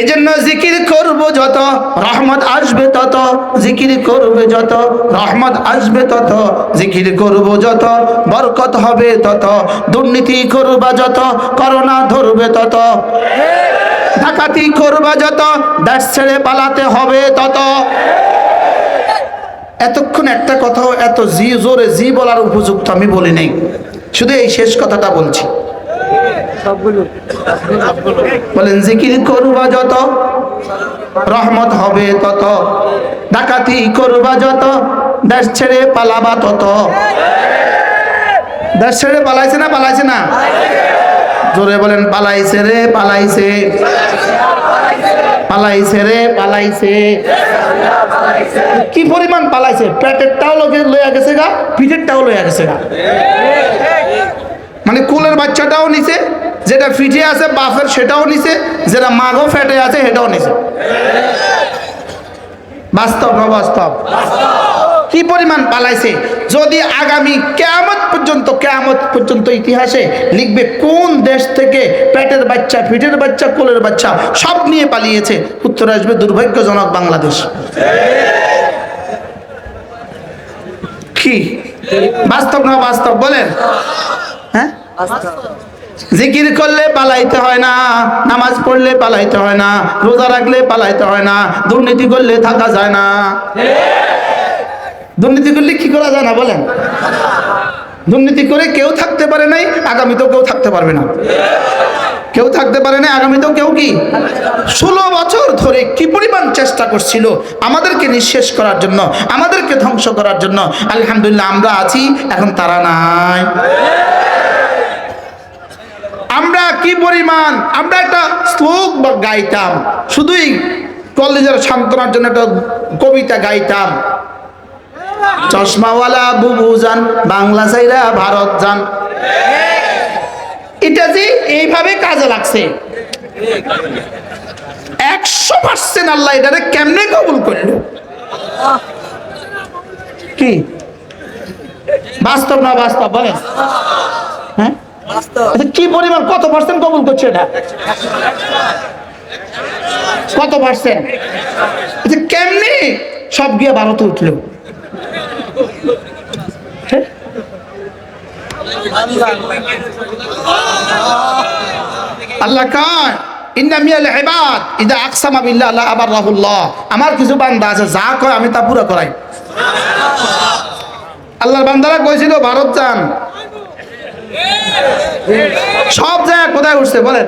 এই জন্য জিকির করব যত, রহমত আসবে তত, জিকির করবে যত, রহমত আসবে তত, জিকির করব যত, বরকত হবে তত, দুর্নীতি করবা যত, করোনা ধরবে তত, ডাকাতি করবা যত, দেশ ছেড়ে পালাতে হবে তত। এতক্ষণ একটা কথাও এত জি, জোরে জি বলার উপযুক্ত আমি বলি নাই শুধু এই শেষ কথাটা বলছি। বলেন, জিকির করবা যত, রহমত হবে তত। ডাকাতি করবা যত, দেশ ছেড়ে পালাবা তত। দেশ ছেড়ে পালাইছে না পালাইছে না? জোরে বলেন, পালাইছে রে পালাইছে। পালাইছে রে পালাইছে। কি পরিমাণ পালাইছে? পেটেরটাও লইয়া গেছে গা পিঠেরটাও লইয়া গেছে গা। মানে কুলের বাচ্চাটাও নিছে, যেটা ফিটে আছে, বাফের সেটাও নিছে, যেটা মাগও ফেটে আছে, সেটাও নিছে। বাস্তব না বাস্তব? কি পরিমাণ পালাইছে? যদি আগামী কেয়ামত পর্যন্ত কেয়ামত পর্যন্ত ইতিহাসে লিখবে কোন দেশ থেকে পেটের বাচ্চা, ফিটের বাচ্চা, কোলের বাচ্চা সব নিয়ে পালিয়েছে, উত্তরে আসবে দুর্ভাগ্যজনক বাংলাদেশ। কি? বাস্তব না বাস্তব? বলেন। হ্যাঁ? জিকির করলে পালাইতে হয় না, নামাজ পড়লে পালাইতে হয় না, রোজা রাখলে পালাইতে হয় না, দুর্নীতি করলে থাকা যায় না। দুর্নীতি করলে কি করা যায় না বলেন? দুর্নীতি করে কেউ থাকতে পারে নাই, আগামীতেও কেউ থাকতে পারবে না। কেউ থাকতে পারে না আগামীতেও কেউ কি? ষোলো বছর ধরে কি পরিমাণ চেষ্টা করছিল আমাদেরকে নিঃশেষ করার জন্য, আমাদেরকে ধ্বংস করার জন্য? আলহামদুলিল্লাহ আমরা আছি, এখন তারা নাই। কি পরিমাণ? আমরা একটা শ্লোক গাইতাম। শুধুই কলেজের সান্ত্বনার জন্য একটা কবিতা গাইতাম। চশমাওয়ালা বুবু যান, বাংলা চাইরা ভারত যান। এটা যে এইভাবে কাজে লাগছে। একশো পার্সেন্ট আল্লাহ এটারে কেমনে কবুল করল? কি? বাস্তব না বাস্তব, বলেন। হ্যাঁ? কি পরিমাণ, কত পার্সেন্ট কবুল করছে এটা? কত পার্সেন্ট আচ্ছা কেমনি? সব গিয়ে ভারতে উঠল। হ্যাঁ? আল্লাহ। আমার কিছু বান্দা আছে, যা কয় আমি তা পুরো করাই। আল্লাহর বান্দারা কইছিল, ভারত যান। সব জায়গায় কোথায় উঠছে বলেন?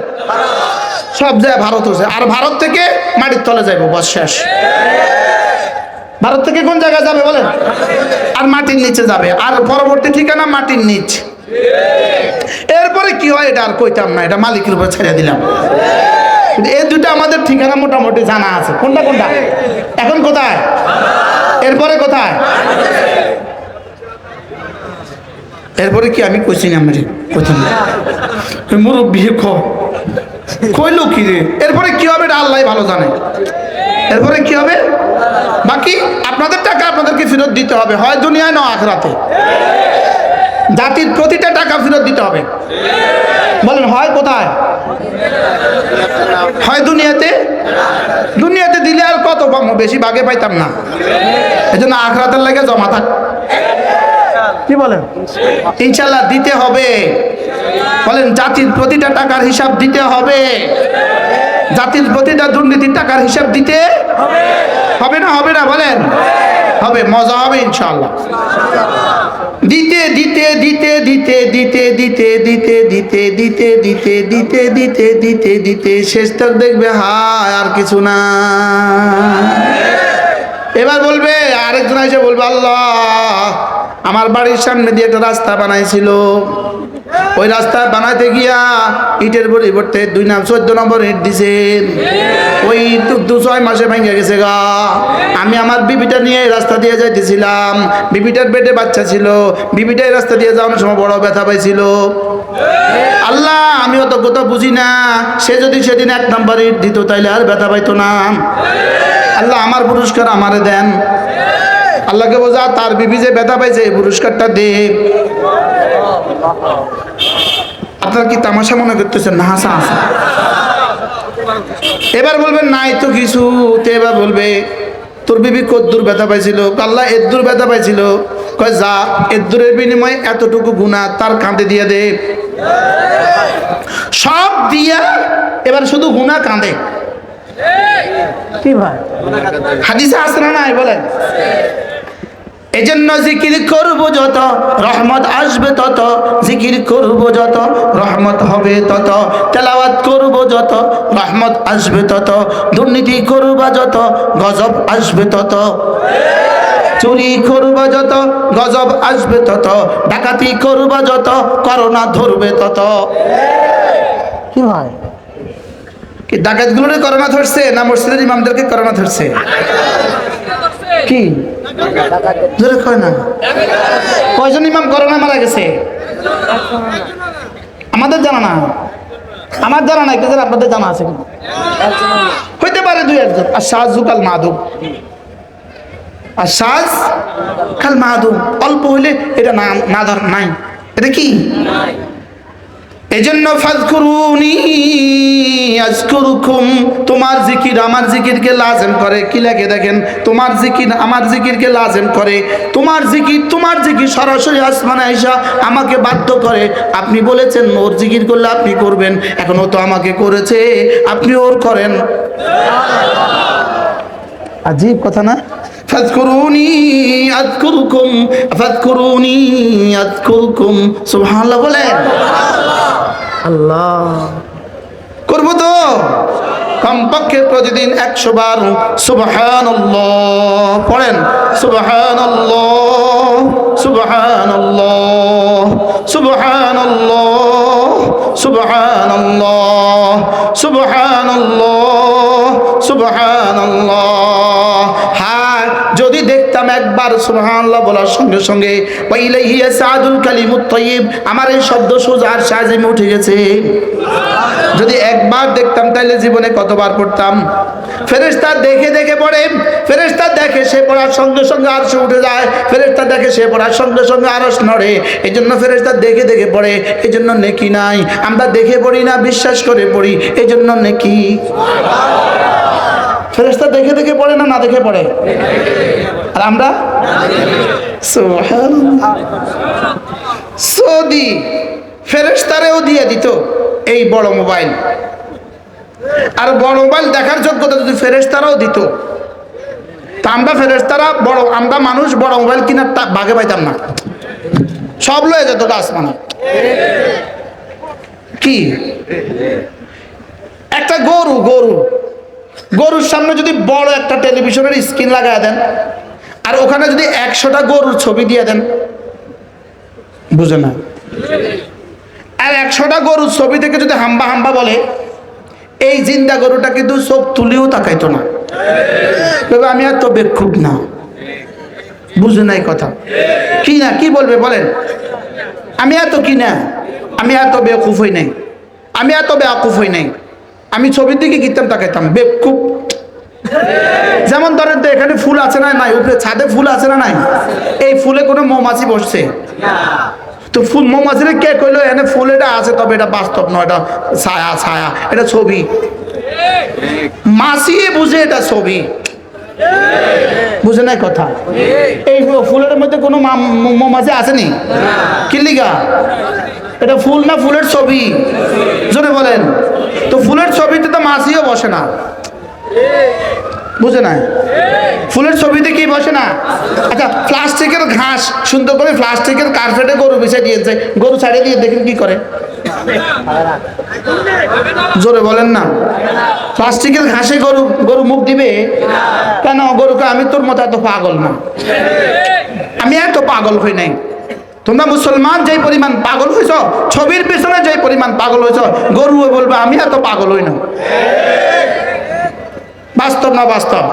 সব জায়গায় ভারত উঠছে। আর ভারত থেকে মাটির তলে যাইব, বস শেষ। ভারত থেকে কোন জায়গায় যাবে বলেন? আর মাটির নিচে যাবে। আর পরবর্তী ঠিকানা মাটির নিচ। এরপরে কি হয় এটা আর কইতাম না, এটা মালিকের উপর ছেড়ে দিলাম। এই দুটো আমাদের ঠিকানা মোটামুটি জানা আছে। কোনটা কোনটা? এখন কোথায়? এরপরে কোথায়? এরপরে কি আমি কইছি না আমি কইতাম না মুরব্বী খ। কইলো কি রে? এরপরে কি হবে এটা আল্লাহ ভালো জানে। এরপরে কি হবে? বাকি আপনাদের টাকা আপনাদেরকে ফেরত দিতে হবে। হয় দুনিয়ায় না আখরাতে। জাতির প্রতিটা টাকা ফেরত দিতে হবে। বলেন, হয় কোথায়? হয় দুনিয়াতে? দুনিয়াতে দিলে আর কত পাবো বেশি ভাগে পাইতাম না। এই জন্য আখরাতের লাগে জমা থাক। কি বলেন ইনশাল্লাহ দিতে হবে বলেন জাতির প্রতিটা টাকার হিসাব দিতে হবে জাতির প্রতিটা দুর্নীতির টাকার হিসাব দিতে হবে না হবে না বলেন হবে মজা হবে ইনশাল্লাহ দিতে দিতে দিতে দিতে দিতে দিতে দিতে দিতে দিতে দিতে দিতে দিতে দিতে দিতে শেষ তক দেখবে হায় আর কিছু না এবার বলবে আরেকজন এসে বলবে আল্লাহ আমার বাড়ির সামনে দিয়ে একটা রাস্তা বানাইছিল। ওই রাস্তা বানাইতে গিয়া ইটের পরিবর্তে দুই নাম চোদ্দ নম্বর ইট দিছেন ওই দু- ছয় মাসে ভেঙে গেছে গা। আমি আমার বিবিটা নিয়ে রাস্তা দিয়ে যাইতেছিলাম। বিবিটার পেটে বাচ্চা ছিল। বিবিটা এই রাস্তা দিয়ে যাওয়ার সময় বড় ব্যথা পাইছিল। আল্লাহ, আমি অত কথা বুঝি না। সে যদি সেদিন এক নম্বর ইট দিত, তাইলে আর ব্যথা পাইতো না। আল্লাহ, আমার পুরস্কার আমারে দেন। আল্লাহকে বোঝা তার বিবি যে ব্যথা পাইছে এই পুরস্কারটা দে আপনারা কি তামাশা মনে করতেছেন? না হাসা হাসা। এবার বলবে নাই তো কিছু। তো এবার বলবে তোর বিবি কদ্দুর ব্যথা পাইছিল। আল্লাহ এদ্দুর ব্যথা পাইছিল। কয় যা এদ্দুরের বিনিময়ে এতটুকু গুণা তার কাঁধে দিয়ে দে। সব দিয়া এবার শুধু গুণা কাঁদে কি ভাই? হাদিসে না নাই? বলেন। এজন্য জিকির করব যত রহমত আসবে তত জিকির করব যত রহমত হবে তত তেলাওয়াত করব যত রহমত আসবে তত দুর্নীতি করবা যত গজব আসবে তত। চুরি করবা যত গজব আসবে তত ডাকাতি করবা যত করোনা ধরবে তত। কি হয় কি ডাকাতগুলোরে করোনা ধরছে না মসজিদের ইমামদেরকে করোনা ধরছে? কি? কয়জন ইমাম করোনা মারা গেছে? আমাদের জানা না। আমার জানা নাই কেজন আপনাদের জানা আছে? হইতে পারে দুই একজন। আর সাজু কাল মাধব আর সাজ কাল মাধব অল্প হইলে এটা না না ধর নাই। এটা কি? এজন্য ফাজকুরুনি, আজকুরুকুম, তোমার জিকির আমার জিকিরকে লাজেম করে। কি লাগে দেখেন? তোমার জিকির আমার জিকিরকে লাজেম করে। তোমার জিকির তোমার জিকির সরাসরি আসমানে আইসা আমাকে বাধ্য করে। আপনি বলেছেন, ওর জিকির করলে আপনি করবেন। এখন ও তো আমাকে করেছে। আপনি ওর করেন। আজীব কথা না? ফাজকুরুনি আজকুরুকুম ফাজকুরুনি আজকুরুকুম সুবহানাল্লাহ বলেন। আল্লাহ। করব তো? কমপক্ষে প্রতিদিন একশো বার সুবহান পড়েন। সুবহান সুবহান সুবহান সুবহান সুবহান সুবহান একবার সুবহানাল্লাহ বলার সঙ্গে সঙ্গে ওয়াইলাইহি সাদুল কালিমুত তাইয়্যিব আমার এই শব্দ সোজার সাজিমে উঠে গেছে। যদি একবার দেখতাম তাহলে জীবনে কতবার পড়তাম। ফেরেশতা দেখে দেখে পড়ে, ফেরেশতা দেখে সে পড়ার সঙ্গে সঙ্গে আর সে উঠে যায়, ফেরেশতা দেখে সে পড়ার সঙ্গে সঙ্গে আরস নড়ে। এই জন্য ফেরেশতা দেখে দেখে পড়ে এই জন্য নেকি নাই। আমরা দেখে পড়ি না, বিশ্বাস করে পড়ি এই জন্য নেকি। ফেরেশতা দেখে দেখে পড়ে না না দেখে পড়ে? আর আমরা। সৌদি ফেরেশতারেও দিয়ে দিত এই বড় মোবাইল। আর বড় মোবাইল দেখার যোগ্যতা যদি ফেরেশতারাও দিত, তা আমরা ফেরেশতারা বড়, আমরা মানুষ বড় মোবাইল কিনার তা- ভাগে পাইতাম না। সব লয়ে যেত গাছ মানে কি? একটা গরু গরু। গরুর সামনে যদি বড় একটা টেলিভিশনের স্ক্রিন লাগায় দেন, আর ওখানে যদি একশোটা গরুর ছবি দিয়ে দেন, বুঝে না? আর একশোটা গরুর ছবি থেকে যদি হাম্বা হাম্বা বলে, এই জিন্দা গরুটা কিন্তু চোখ তুলেও তাকাইতো না। আমি আর তো বেক্ষুব না। বুঝে নাই কথা। কি না, কি বলবে বলেন? আমি এত কি না? আমি এত বেকুফ হই নাই। আমি এত বেকুফ হই নাই। আমি ছবির দিকে কিতাম তাকাইতাম, বেকুব। যেমন ধরেন তো এখানে ফুল আছে না নাই, উপরে ছাদে ফুল আছে না নাই? এই ফুলে কোনো মৌমাছি বসছে? তো ফুল মৌমাছিরে কে কইলো, এনে ফুল এটা আছে, তবে এটা বাস্তব নয়, এটা ছায়া ছায়া, এটা ছবি। মাসিয়ে বুঝে এটা ছবি। বুঝে নাই কথা? এই ফুলের মধ্যে কোনো মৌমাছি আসেনি? কিল্লিগা? এটা ফুল না ফুলের ছবি? জোরে বলেন। তো ফুলের ছবিতে তো মাছিও বসে না। বুঝে নাই? ফুলের ছবিতে কি বসে না? আচ্ছা প্লাস্টিকের ঘাস, সুন্দর করে প্লাস্টিকের কার্পেটে গরু বিছাই দিয়েছে। গরু ছাড়িয়ে দিয়ে দেখেন কি করে। জোরে বলেন না। প্লাস্টিকের ঘাসে গরু গরু মুখ দিবে? কেন? গরুকে আমি তোর মতো এত পাগল না। আমি এত পাগল হই নাই। তোমরা মুসলমান যেই পরিমাণ পাগল হয়েছ ছবির পিছনে যেই পরিমাণ পাগল হয়েছ গরু বলবে, আমি এত পাগল হই না। বাস্তব না বাস্তব?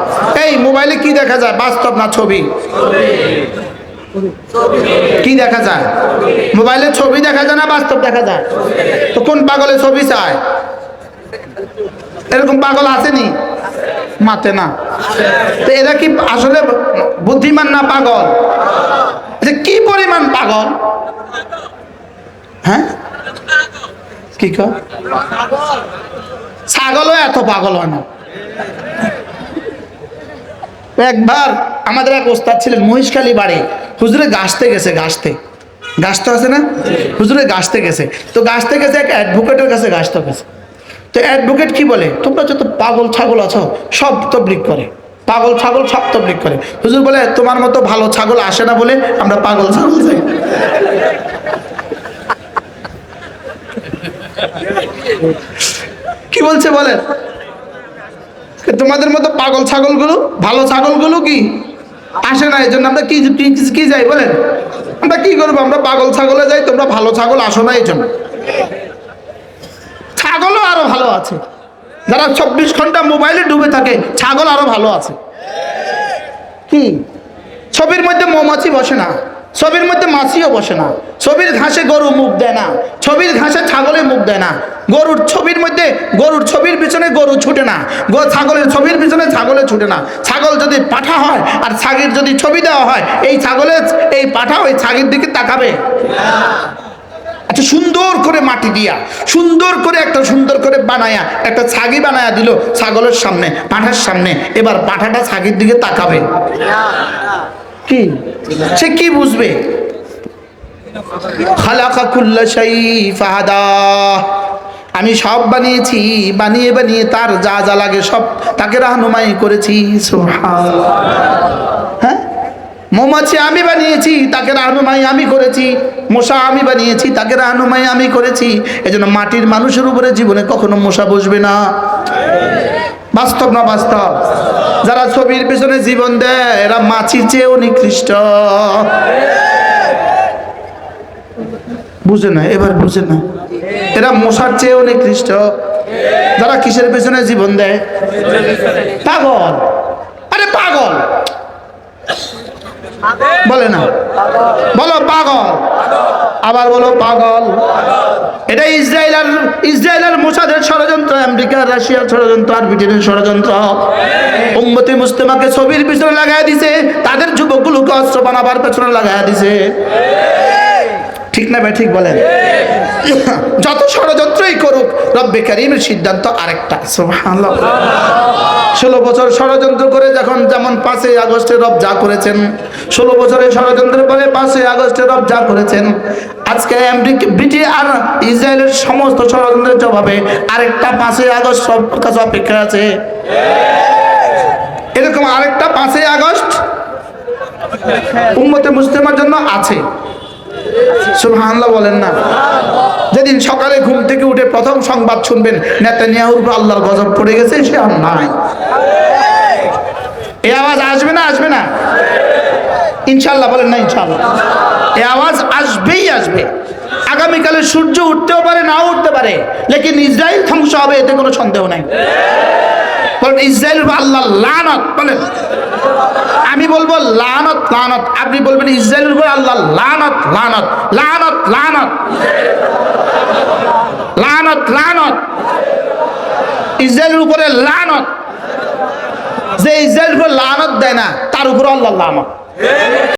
এই মোবাইলে কি দেখা যায়? বাস্তব না ছবি? কি দেখা যায়? মোবাইলে ছবি দেখা যায় না বাস্তব দেখা যায়? তো কোন পাগলে ছবি চায়? এরকম পাগল আসেনি? মাতে না। তো এরা কি আসলে বুদ্ধিমান না পাগল? যে কি পরিমাণ পাগল? হ্যাঁ? কি কি ছাগলও এত পাগল হয় না। একবার আমাদের এক ওস্তাদ ছিলেন, মহিষখালী বাড়ি। হুজুরে গাছতে গেছে, গাছতে। গাছতে আছে না? হুজুরে গাছতে গেছে। তো গাছতে গেছে, এক অ্যাডভোকেটের কাছে গাছতে গেছে। তো অ্যাডভোকেট কি বলে? তোমরা যত পাগল ছাগল আছো, সব তবলিক করে। পাগল ছাগল সব তবলিক করে। হুজুর বলে, তোমার মতো ভালো ছাগল আসে না বলে আমরা পাগল ছাগল যাই কি বলছে বলে? তোমাদের মতো পাগল ছাগলগুলো, ভালো ছাগলগুলো কি আসে না? এই জন্য আমরা কি কি কি যাই বলেন? আমরা কি করব? আমরা পাগল ছাগলে যাই, তোমরা ভালো ছাগল আসো না এই জন্য ছাগলও আরও ভালো আছে। যারা চব্বিশ ঘণ্টা মোবাইলে ডুবে থাকে, ছাগল আরও ভালো আছে। কি? ছবির মধ্যে মৌমাছি বসে না। ছবির মধ্যে মাছিও বসে না। ছবির ঘাসে গরু মুখ দেয় না। ছবির ঘাসে ছাগলে মুখ দেয় না। গরুর ছবির মধ্যে, গরুর ছবির পিছনে গরু ছুটে না। ছাগলের ছবির পিছনে ছাগলে ছুটে না। ছাগল যদি পাঠা হয় আর ছাগির যদি ছবি দেওয়া হয়, এই ছাগলের, এই পাঠা ওই ছাগির দিকে তাকাবে। আচ্ছা সুন্দর করে মাটি দিয়া, সুন্দর করে একটা সুন্দর করে বানায়া, একটা ছাগি বানায়া দিল ছাগলের সামনে, পাঠার সামনে। এবার পাঠাটা ছাগির দিকে তাকাবে। কি? সে কি বুঝবে? আমি সব বানিয়েছি, বানিয়ে বানিয়ে তার যা যা লাগে সব তাকে রাহনুমাই করেছি, সুবহানাল্লাহ। মৌমাছি আমি বানিয়েছি, তাকে রাহনুমাই আমি করেছি। মশা আমি বানিয়েছি, তাকে রাহনুমাই আমি করেছি। এজন্য মাটির মানুষের উপরে জীবনে কখনো মশা বসবে না। বাস্তব না বাস্তব? যারা ছবির পেছনে জীবন দেয়, এরা মাছির চেয়েও নিকৃষ্ট। বুঝে না, এবার বুঝে না। এরা মশার চেয়েও নিকৃষ্ট। যারা কিসের পেছনে জীবন দেয়? পাগল আরে পাগল বলে না। বলো, পাগল। আবার বলো, পাগল। এটা ইসরায়েল আর ইসরায়েল আর মোসাদের ষড়যন্ত্র, আমেরিকা রাশিয়ার ষড়যন্ত্র, আর ব্রিটেনের ষড়যন্ত্র। উম্মতি মুস্তেমাকে ছবির পিছনে লাগাই দিছে, তাদের যুবকগুলোকে অস্ত্র বানাবার পেছনে লাগাই দিছে। ঠিক না ভাই, ঠিক বলেন। যত ষড়যন্ত্রই করুক, রব্বে কারিমের সিদ্ধান্ত আরেকটা। ষোলো বছর ষড়যন্ত্র করে যখন যেমন পাঁচই আগস্টে রব যা করেছেন, ষোলো বছরের ষড়যন্ত্র করে পাঁচই আগস্টে রব যা করেছেন, আজকে আমেরিকা, ব্রিটিশ আর ইসরায়েলের সমস্ত ষড়যন্ত্রের জবাবে আরেকটা পাঁচই আগস্ট সব কাছে অপেক্ষা আছে। এরকম আরেকটা পাঁচই আগস্ট উম্মতে মুসলিমের জন্য আছে। সুবহানাল্লাহ বলেন না। যেদিন সকালে ঘুম থেকে উঠে প্রথম সংবাদ শুনবেন, নেতানিয়াহুর উপর আল্লাহর গজব পড়ে গেছে, সে আর নাই। এই আওয়াজ আসবে না আসবে না? ইনশাল্লাহ বলেন না ইনশাল্লাহ এই আওয়াজ আসবেই আসবে। আগামীকালে সূর্য উঠতেও পারে, নাও উঠতে পারে, লেকিন ইসরায়েল ধ্বংস হবে, এতে কোনো সন্দেহ নাই। বলেন ইসরায়েল আল্লাহ লানত, বলেন। আমি বলব লানত লানত। আপনি বলবেন ইসরায়েলের উপর আল্লাহ লানত লানত লানত লানত। লানত লানত। ইসরায়েলের উপরে লানত। যে ইসরায়েলের উপর লানত দেয় না, তার উপর আল্লাহ লানত।